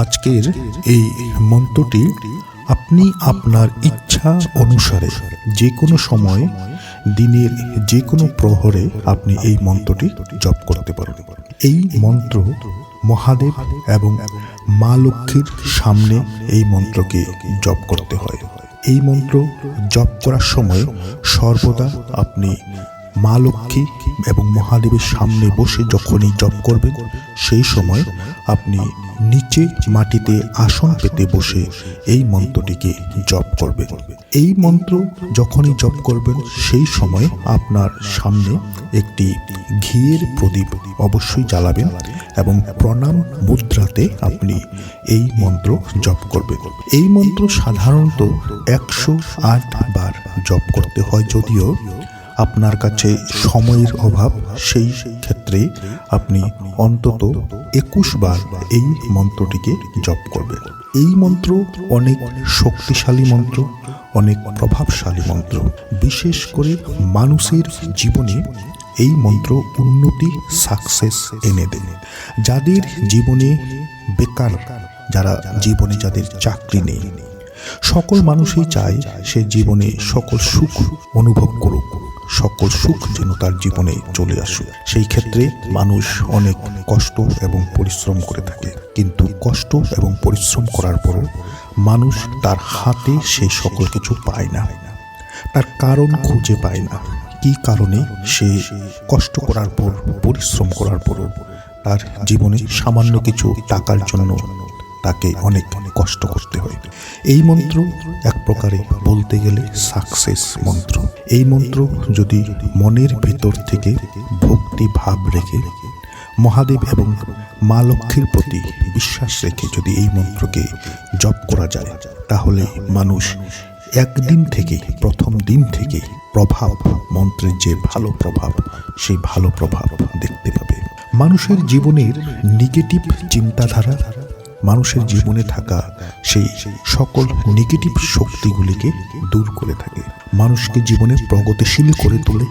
আজকের এই মন্ত্রটি আপনি আপনার ইচ্ছা অনুসারে যে কোনো সময়ে, দিনের যে কোনো প্রহরে আপনি এই মন্ত্রটি জপ করতে পারেন। এই মন্ত্র মহাদেব এবং মা লক্ষ্মীর সামনে এই মন্ত্রকে জপ করতে হয়। এই মন্ত্র জপ করার সময় সর্বদা আপনি মা লক্ষ্মী এবং মহাদেবের সামনে বসে যখনই জপ করবেন, সেই সময় আপনি নিচে মাটিতে আসন পেতে বসে এই মন্ত্রটিকে জপ করবেন। এই মন্ত্র যখনই জপ করবেন, সেই সময় আপনার সামনে একটি ঘিয়ের প্রদীপ অবশ্যই জ্বালাবেন এবং প্রণাম মুদ্রাতে আপনি এই মন্ত্র জপ করবেন। এই মন্ত্র সাধারণত একশো আট বার জপ করতে হয়, যদিও আপনার কাছে সময়ের অভাব, সেই ক্ষেত্রে আপনি অন্তত একুশ বার এই মন্ত্রটিকে জপ করবেন। এই মন্ত্র অনেক শক্তিশালী মন্ত্র, অনেক প্রভাবশালী মন্ত্র। বিশেষ করে মানুষের জীবনে এই মন্ত্র উন্নতি সাকসেস এনে দেন যাদের জীবনে বেকার, যারা জীবনে যাদের চাকরি নেই, সকল মানুষই চায় সে জীবনে সকল সুখ অনুভব করুক। সকল সুখ যেন তার জীবনে চলে আসুক। সেই ক্ষেত্রে মানুষ অনেক কষ্ট এবং পরিশ্রম করে থাকে। কিন্তু কষ্ট এবং পরিশ্রম করার পরও মানুষ তার হাতে সেই সকল কিছু পায় না। তার কারণ খুঁজে পায় না। কি কারণে সে কষ্ট করার পর, পরিশ্রম করার পরও তার জীবনে সামান্য কিছু টাকার জন্য তাকে অনেক কষ্ট করতে হয়। এই মন্ত্র এক প্রকারে বলতে গেলে সাকসেস মন্ত্র। এই মন্ত্র যদি মনের ভেতর থেকে ভক্তি ভাব রেখে মহাদেব এবং মা লক্ষ্মীর প্রতি বিশ্বাস রেখে যদি এই মন্ত্রকে জপ করা যায়, তাহলে মানুষ একদিন থেকে প্রথম দিন থেকে প্রভাব, মন্ত্রের যে ভালো প্রভাব, সেই ভালো প্রভাব দেখতে পাবে। মানুষের জীবনের নেগেটিভ চিন্তাধারা মানুষের জীবনে থাকা সেই সকল নেগেটিভ শক্তিগুলিকে দূর করে থাকে। মানুষকে জীবনে প্রগতিশীল করে তোলে।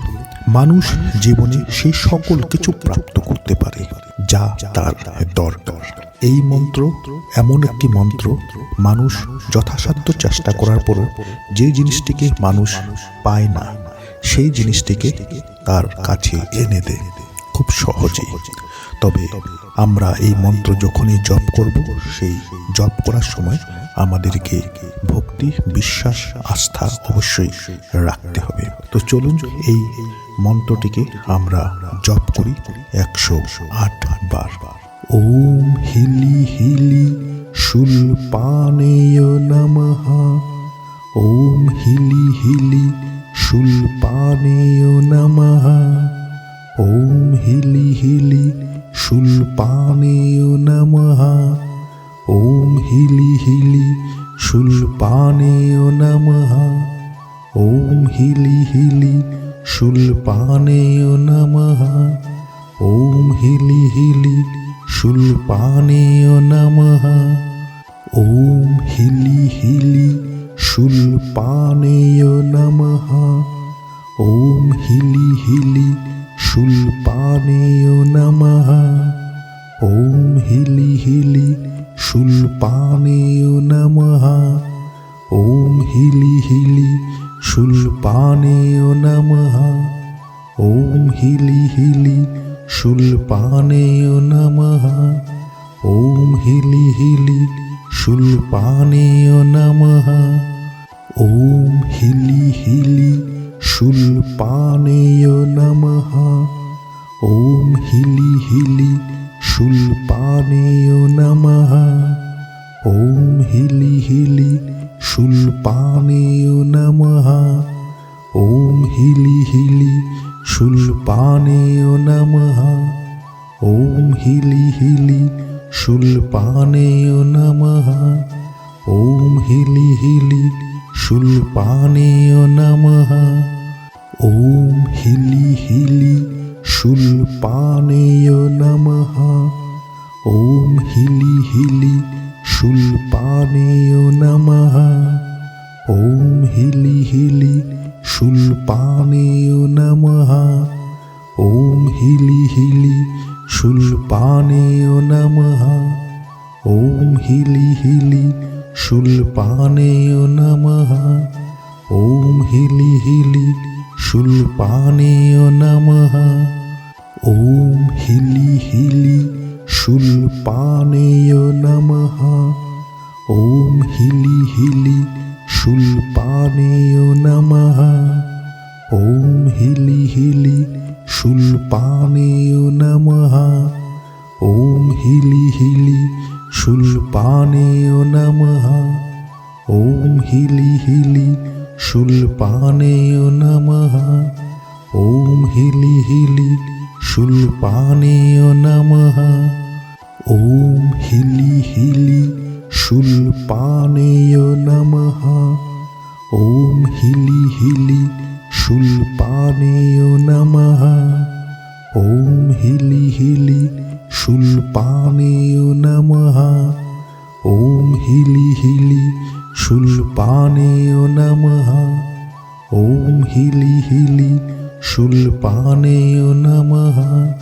মানুষ জীবনে সেই সকল কিছু প্রাপ্ত করতে পারে, যা তার দরকার। এই মন্ত্র, এমন একটি মন্ত্র, মানুষ যথাসাধ্য চেষ্টা করার পরও যে জিনিসটিকে মানুষ পায় না, সেই জিনিসটিকে তার কাছে এনে দেয়। খুব সহজেই। তবে আমরা এই মন্ত্র যখনই জপ করব, সেই জপ করার সময় আমাদেরকে ভক্তি, বিশ্বাস, আস্থা অবশ্যই রাখতে হবে। তো চলুন এই মন্ত্রটিকে আমরা জপ করি একশো আট বার। ওম হিলি হিলি শুল্পানেয় নমঃ। ওম হিলি হিলি শুল্পানেয় নমঃ। ওম হিলি হিলি শুল্পানেয় নমঃ। ওম হিলি হিলি শুল্পানেয় নমঃ। ওম হিলি হিলি শুল্পানেয় নমঃ। ওম হিলি হিলি শুল্পানেয় নমঃ। ওম হিলি হিলি শুল্পানেয় নমঃ। ওম হিলি হিলি শুল্পানেয় নমঃ ওম হিলি হিলি শুল্পানেয় নমঃ ওম হিলি হিলি শুল্পানেয় নমঃ ওম হিলি হিলি শুল্পানেয় নমঃ ওম হিলি হিলি শুল্পানেয় নমঃ ওম হিলি হিলি শুল্পানেয় নমঃ। ওম হিলি হিলি শুল্পানেয় নমঃ। ওম হিলি হিলি শুল্পানেয় নমঃ। ওম হিলি হিলি শুল্পানেয় নমঃ। ওম হিলি হিলি শুল্পানেয় নমঃ। ওম হিলি হিলি শুল্পানেয় নমঃ। ওম হিলি হিলি শুল্পানেয় নমঃ। ওম হিলি হিলি শুল্পানেয় নমঃ। ওম হিলি হিলি শুল্পানেয় নমঃ। ওম হিলি হিলি শুল্পানেয় নমঃ। ওম হিলি হিলি শুল্পানেয় নমঃ। ওম হিলি হিলি শুল্পানেয় নম। ওম হিলি হিলি শুল্পানেয় নমঃ। ওম হিলি হিলি শুল্পানেয় নমঃ। ওম হিলি হিলি শুল্পানেয় নম। ওম হিলি হিলি শুল্পানে নমঃ ওম হিলি হিলি শুল্পানে নমঃ ওম হিলি হিলি শুল্পানে নমঃ ওম হিলি হিলি শুল্পানে নমঃ ওম হিলি হিলি শুল্পানে নম ওম হিলি হিলি শুল্পানেয় নমহা, ওম হিলি হিলি শুল্পানেয় নমহা, ওম হিলি হিলি শুল্পানেয় নমহা,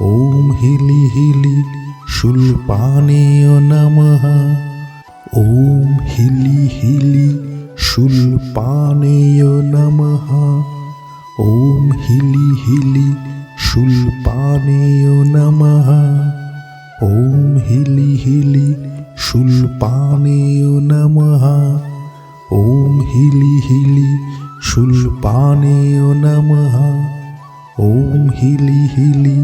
ওম হিলি হিলি শুল্পানেয় নমঃ ওম হিলি হিলি শুল্পানেয় নমঃ ওম হিলি হিলি শুল্পানেয় নমঃ ॐ हिलि हिलि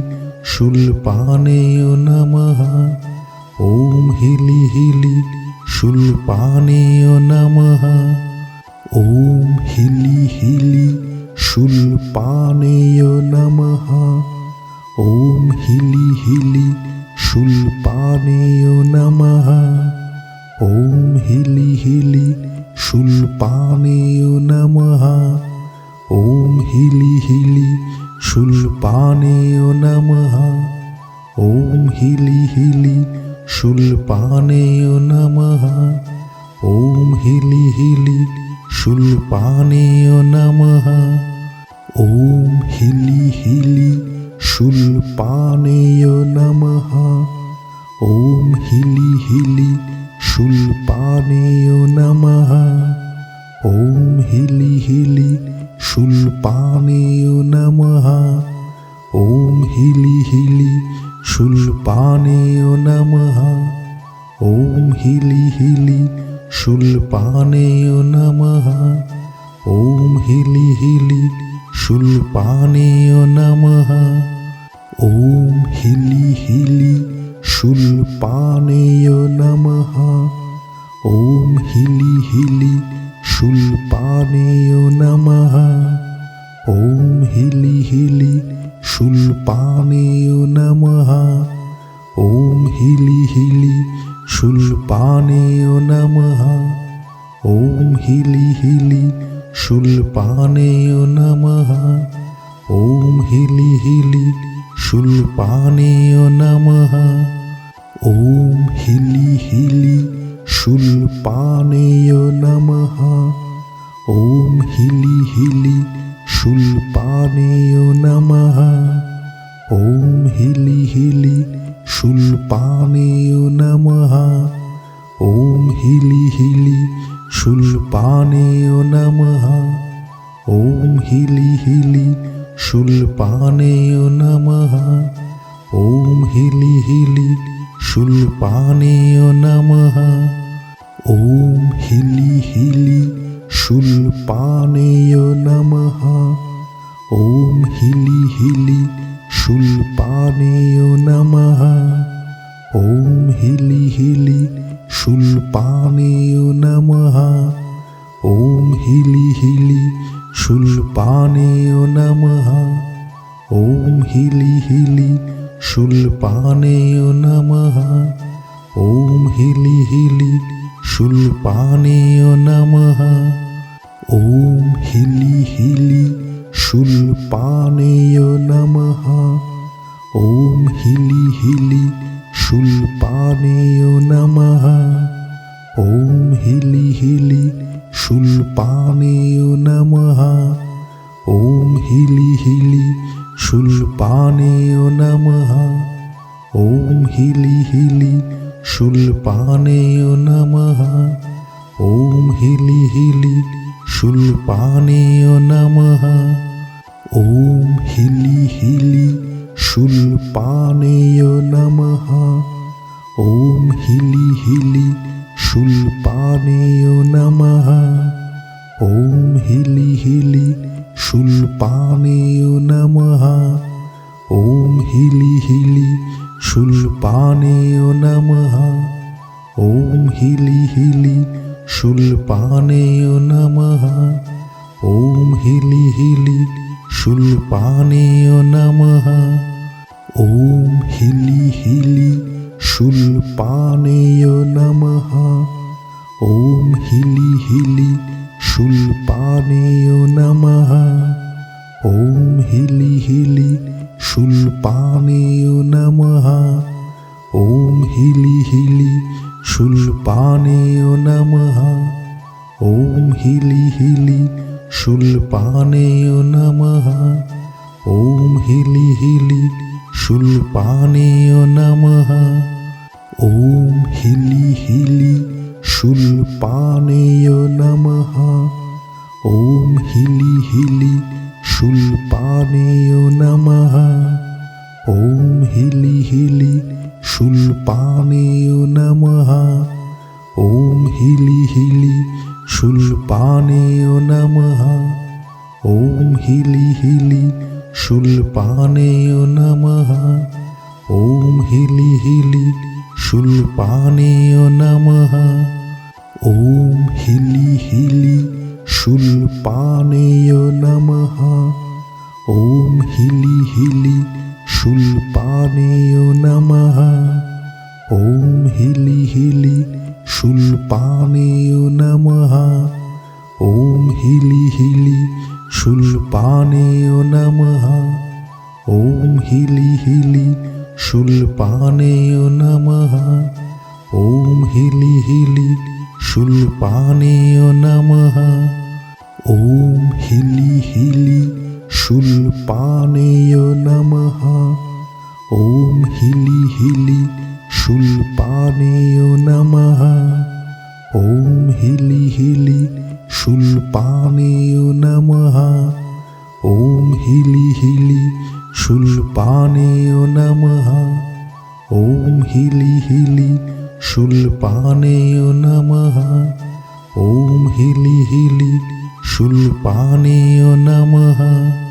शुल्पानेय नमः ॐ हिलि हिलि शुल्पानेय नमः ॐ हिलि हिलि शुल्पानेय नमः ॐ हिलि हिलि शुल्पानेय नमः ॐ हिलि हिलि शुल्पानेय नमः ॐ हिलि हिलि শুল্পানেয় নমঃ ওম হিলি হিলি শুল্পানেয় নমহা, ওম হিলি হিলি শুল্পানেয় নমহা, ওম হিলি হিলি শুল্পানেয় নমহা, ওম হিলি হিলি শুল্পানেয় নমহা, ওম হিলি হিলি শুল্পানেয় নমঃ ওম হিলি হিলি শুল্পানেয় নমহা, ওম হিলি হিলি শুল্পানেয় নমহা, ওম হিলি হিলি শুল্পানেয় নমঃ ওম হিলি হিলি শুল্পানেয় নমঃ ওম হিলি হিলি শুল্পানেয় নমঃ ওম হিলি হিলি শুল্পানেয় নমহা, ওম হিলি হিলি শুল্পানেয় নমহা, ওম হিলি হিলি শুল্পানেয় নমহা, ওম হিলি হিলি শুল্পানেয় নমহা, ওম হিলি হিলি শুল্পানেয় নমঃ। ওম হিলি হিলি শুল্পানেয় নমঃ। ওম হিলি হিলি শুল্পানেয় নমঃ। ওম হিলি হিলি শুল্পানেয় নমঃ। ওম হিলি হিলি শুল্পানেয় নমঃ। ওম হিলি হিলি শুল্পানেয় নমঃ। ওম হিলি হিলি শুল্পানেয় নমঃ। ওম হিলি হিলি শুল্পানেয় নমঃ। ওম হিলি হিলি শুল্পানেয় নমঃ। ওম হিলি হিলি শুল্পানেয় নমঃ। ওম হিলি হিলি শুল্পানেয় নমঃ। ওম হিলি হিলি শুল্পানেয় নমঃ। ওম হিলি হিলি শুল্পানেয় নমঃ। ওম হিলি হিলি শুল্পানেয় নমঃ। ওম হিলি হিলি শুল্পানেয় নমঃ। ওম হিলি হিলি শুল্পানেয় নমঃ। ওম হিলি হিলি শুল্পানেয় নমঃ। ওম হিলি হিলি শুল্পানেয় নমঃ। ওম হিলি হিলি শুল্পানেয় নমঃ। ওম হিলি হিলি শুল্পানেয় নমঃ। ওম হিলি হিলি শুল্পানেয় নমঃ। ওম হিলি হিলি শুল্পানেয় নমঃ। ॐ हिलि हिलि शुल्पानेय नमः ॐ हिलि हिलि शुल्पानेय नमः ॐ हिलि हिलि शुल्पानेय नमः ॐ हिलि हिलि शुल्पानेय नमः ॐ हिलि हिलि शुल्पानेय नमः ॐ हिलि हिलि শুল্পানেয় নমঃ। ওম হিলি হিলি শুল্পানেয় নমঃ। ওম হিলি হিলি শুল্পানেয় নমঃ। ওম হিলি হিলি শুল্পানেয় নমঃ। ওম হিলি হিলি শুল্পানেয় নমঃ। ওম হিলি হিলি শুল্পানেয় নমঃ। ওম হিলি হিলি শুল্পানেয় নমঃ। ওম হিলি হিলি শুল্পানেয় নমঃ। ওম হিলি হিলি শুল্পানেয় নমঃ। ওম হিলি হিলি শুল্পানেয় নমঃ। ওম হিলি হিলি শুল্পানেয় নমঃ ওম হিলি হিলি শুল্পানেয় নমঃ ওম হিলি হিলি শুল্পানেয় নমঃ ওম হিলি হিলি শুল্পানেয় নমঃ ওম হিলি হিলি শুল্পানেয় নমঃ ওম হিলি হিলি শুল্পানেয় নমঃ। ওম হিলি হিলি শুল্পানেয় নমঃ। ওম হিলি হিলি শুল্পানেয় নমঃ। ওম হিলি হিলি শুল্পানেয় নমঃ। ওম হিলি হিলি শুল্পানেয় নমঃ। ওম হিলি হিলি শুল্পানেয় নমঃ।